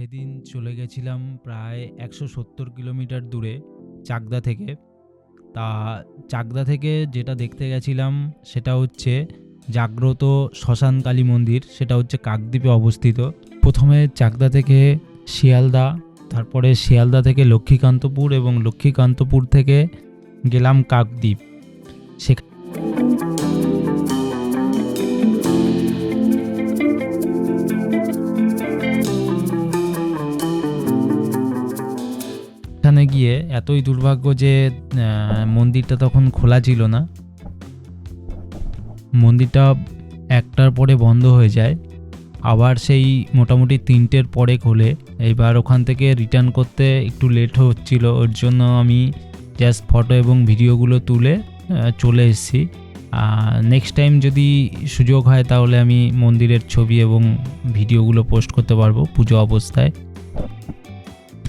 সেদিন চলে গেছিলাম প্রায় একশো সত্তর কিলোমিটার দূরে চাকদা থেকে। তা চাকদা থেকে যেটা দেখতে গেছিলাম সেটা হচ্ছে জাগ্রত শ্মশান কালী মন্দির, সেটা হচ্ছে কাকদ্বীপে অবস্থিত। প্রথমে চাকদা থেকে শিয়ালদা, তারপরে শিয়ালদা থেকে লক্ষ্মীকান্তপুর এবং লক্ষ্মীকান্তপুর থেকে গেলাম কাকদ্বীপ। সেখানে গিয়ে এতই দুর্ভাগ্য যে মন্দিরটা তখন খোলা ছিল না। মন্দিরটা একটার পরে বন্ধ হয়ে যায়। আবার সেই মোটামুটি তিনটের পরে খোলে। এইবার ওখান থেকে রিটার্ন করতে একটু লেট হচ্ছিল। ওর জন্য আমি জাস্ট ফটো এবং ভিডিওগুলো তুলে চলে এসেছি। নেক্সট টাইম যদি সুযোগ হয় তাহলে আমি মন্দিরের ছবি এবং ভিডিওগুলো পোস্ট করতে পারব পুজো অবস্থায়।